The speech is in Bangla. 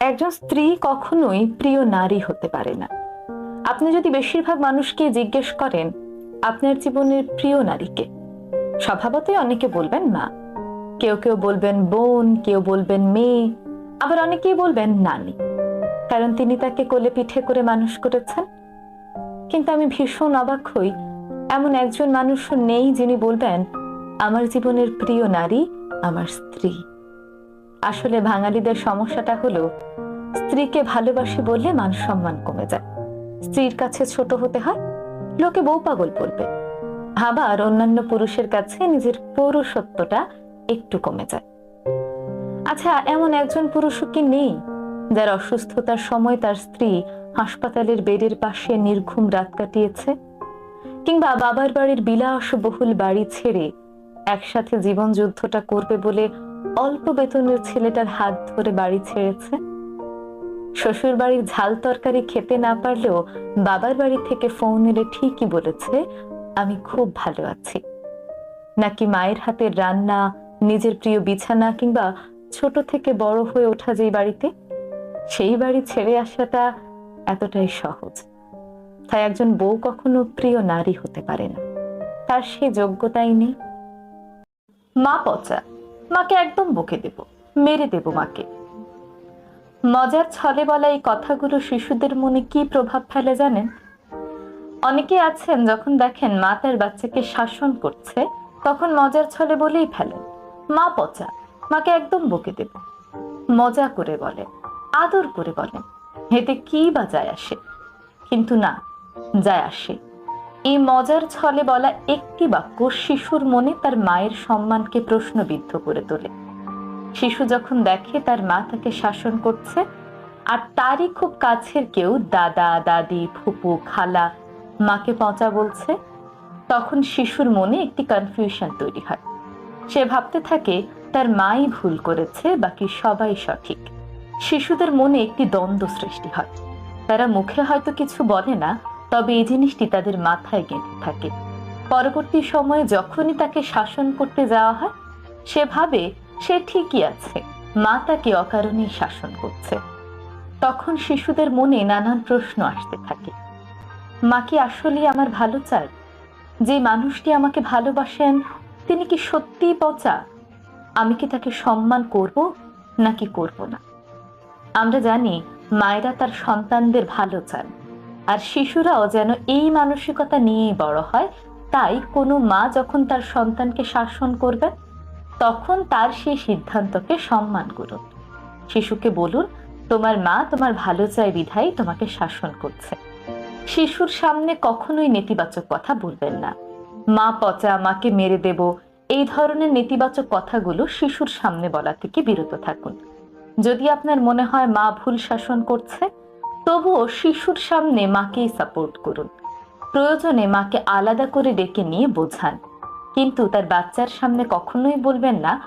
একজন স্ত্রী কখনোই প্রিয় নারী হতে পারে না। আপনি যদি বেশিরভাগ মানুষকে জিজ্ঞেস করেন, আপনার জীবনের প্রিয় নারীকে? স্বভাবতই অনেকে বলবেন মা কেউ কেউ বলবেন, বোন। কেউ বলবেন, মেয়ে। আবার অনেকেই বলবেন, নানি। কারণ তিনি তাকে কোলে পিঠে করে মানুষ করেছেন। কিন্তু আমি ভীষণ অবাক হই, এমন একজন মানুষও নেই যিনি বলবেন, আমার জীবনের প্রিয় নারী আমার স্ত্রী। আসলে বাঙালিদের সমস্যাটা হলো, স্ত্রীকে ভালোবাসি বললে মান সম্মান কমে যায়। স্ত্রীর কাছে ছোট হতে হয়, লোকে বউ পাগল বলবে। আবার অন্যান্য পুরুষের কাছে নিজের পৌরসত্বটা একটু কমে যায়। আচ্ছা এমন একজন পুরুষও কি নেই, যার অসুস্থতার সময় তার স্ত্রী হাসপাতালের বেডের পাশে নির্ঘুম রাত কাটিয়েছে? কিংবা বাবার বাড়ির বিলাসবহুল বাড়ি ছেড়ে একসাথে জীবন যুদ্ধটা করবে বলে অল্প বেতনের ছেলেটার হাত ধরে বাড়ি ছেড়েছে। শ্বশুর বাড়ির ঝাল তরকারি খেতে না পারলেও বাবার বাড়ি থেকে ফোন এলে ঠিকই বলেছে, আমি খুব ভালো আছি। নাকি মায়ের হাতের রান্না, নিজের প্রিয় বিছানা কিংবা ছোট থেকে বড় হয়ে ওঠা যেই বাড়িতে? সেই বাড়ি ছেড়ে আসাটা এতটাই সহজ। তাই একজন বউ কখনো প্রিয় নারী হতে পারে না। তার সে যোগ্যতাই নেই। মা পচা। মাকে একদম বকে দেব, মেরে দেব মাকে। মজার ছলে বলা এই কথাগুলো শিশুদের মনে কি প্রভাব ফেলে জানেন? অনেকে আছেন যখন দেখেন মা তার বাচ্চাকে শাসন করছে, তখন মজার ছলে বলেই ফেলেন, মা পচা, মাকে একদম বকে দেব। মজা করে বলে আদর করে বলেন, এতে কি বা যায় আসে? কিন্তু না, যায় আসে এই মজার ছলে বলা একটি বাক্য শিশুর মনে তার মায়ের সম্মানকে প্রশ্নবিদ্ধ করে তোলে। শিশু যখন দেখে তার মা তাকে শাসন করছে, আর তারই খুব কাছের কেউ দাদা, দাদি, ফুপু, খালা মাকে পচা বলছে, তখন শিশুর মনে একটি কনফিউশন তৈরি হয়। সে ভাবতে থাকে তার মাই ভুল করেছে, বাকি সবাই সঠিক। শিশুদের মনে একটি দ্বন্দ্ব সৃষ্টি হয়। তারা মুখে হয়তো কিছু বলে না তবে এই জিনিসটি তাদের মাথায় গেঁথে থাকে। পরবর্তী সময়ে যখনই তাকে শাসন করতে যাওয়া হয়, সে ভাবে সে ঠিকই আছে, মা তাকে অকারণেই শাসন করছে। তখন শিশুদের মনে নানান প্রশ্ন আসতে থাকে। মা কি আসলে আমার ভালো চায় যে মানুষটি আমাকে ভালোবাসেন, তিনি কি সত্যিই পচা? আমি কি তাকে সম্মান করব নাকি করব না? আমরা জানি মায়েরা তার সন্তানদের ভালো চান। আর শিশুরাও যেন এই মানসিকতা নিয়েই বড় হয়, তাই কোনো মা যখন তার সন্তানকে শাসন করবে তখন তার সেই সিদ্ধান্তকে সম্মান করুন। শিশুকে বলুন, তোমার মা তোমার ভালো চায় বিধাই তোমাকে শাসন করছে। শিশুর সামনে কখনোই নেতিবাচক কথা বলবেন না। মা পচা, মাকে মেরে দেব। এই ধরনের নেতিবাচক কথাগুলো শিশুর সামনে বলা থেকে বিরত থাকুন। যদি আপনার মনে হয় মা ভুল শাসন করছে তবুও শিশুর সামনে মাকেই সাপোর্ট করুন। প্রয়োজনে মাকে আলাদা করে ডেকে নিয়ে বোঝান। কিন্তু তার বাচ্চার সামনে কখনোই বলবেন না